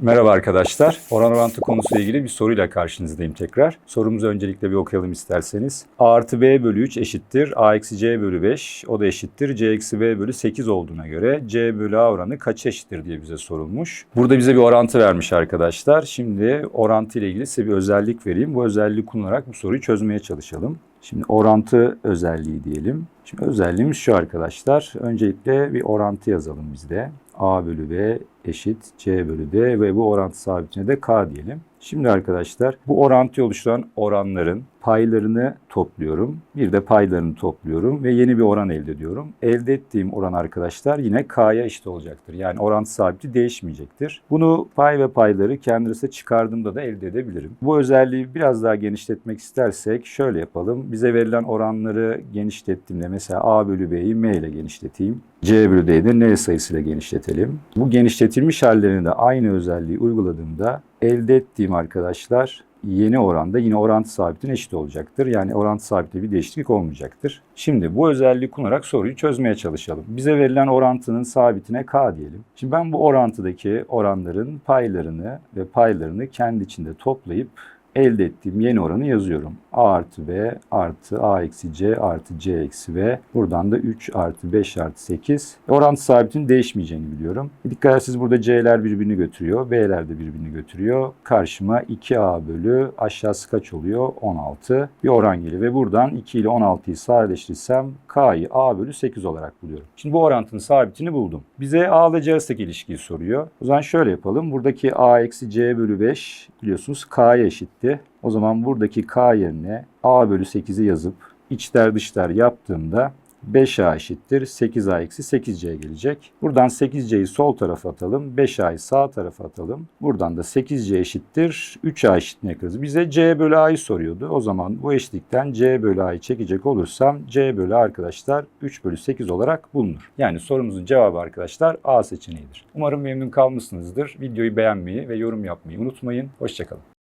Merhaba arkadaşlar. Oran orantı konusuyla ilgili bir soruyla karşınızdayım tekrar. Sorumuzu öncelikle bir okuyalım isterseniz. A artı B bölü 3 eşittir. A eksi C bölü 5. O da eşittir. C eksi B bölü 8 olduğuna göre C bölü A oranı kaç eşittir diye bize sorulmuş. Burada bize bir orantı vermiş arkadaşlar. Şimdi orantı ile ilgili size bir özellik vereyim. Bu özelliği kullanarak bu soruyu çözmeye çalışalım. Şimdi orantı özelliği diyelim. Şimdi özelliğimiz şu arkadaşlar. Öncelikle bir orantı yazalım bizde. A bölü B eşit C bölü D ve bu orantı sabitine de K diyelim. Şimdi arkadaşlar bu orantıyı oluşturan oranların paylarını topluyorum. Bir de paylarını topluyorum ve yeni bir oran elde ediyorum. Elde ettiğim oran arkadaşlar yine K'ya eşit olacaktır. Yani orantı sabiti değişmeyecektir. Bunu pay ve payları kendi arasında çıkardığımda da elde edebilirim. Bu özelliği biraz daha genişletmek istersek şöyle yapalım. Bize verilen oranları genişlettiğimde mesela A bölü B'yi M ile genişleteyim. C bölü D'yi de N sayısıyla genişletelim. Bu genişletilmiş hallerini de aynı özelliği uyguladığımda elde ettiğim arkadaşlar yeni oranda yine orantı sabitine eşit olacaktır. Yani orantı sabitte bir değişiklik olmayacaktır. Şimdi bu özelliği kullanarak soruyu çözmeye çalışalım. Bize verilen orantının sabitine K diyelim. Şimdi ben bu orantıdaki oranların paylarını ve paylarını kendi içinde toplayıp elde ettiğim yeni oranı yazıyorum. A artı B artı A eksi C artı C eksi B. Buradan da 3 artı 5 artı 8. Orantı sabitinin değişmeyeceğini biliyorum. Dikkat ederseniz burada C'ler birbirini götürüyor. B'ler de birbirini götürüyor. Karşıma 2A bölü aşağısı kaç oluyor? 16. Bir oran geliyor ve buradan 2 ile 16'yı sadeleştirirsem K'yı A bölü 8 olarak buluyorum. Şimdi bu orantının sabitini buldum. Bize A ile C arasındaki ilişkiyi soruyor. O zaman şöyle yapalım. Buradaki A eksi C bölü 5 biliyorsunuz K'ya eşitti. O zaman buradaki K yerine A bölü 8'i yazıp içler dışlar yaptığımda 5A eşittir 8A eksi 8C gelecek. Buradan 8C'yi sol tarafa atalım. 5A'yı sağ tarafa atalım. Buradan da 8C eşittir 3A eşitliğine yakarız. Bize C bölü A'yı soruyordu. O zaman bu eşitlikten C bölü A'yı çekecek olursam C bölü arkadaşlar 3 bölü 8 olarak bulunur. Yani sorumuzun cevabı arkadaşlar A seçeneğidir. Umarım memnun kalmışsınızdır. Videoyu beğenmeyi ve yorum yapmayı unutmayın. Hoşçakalın.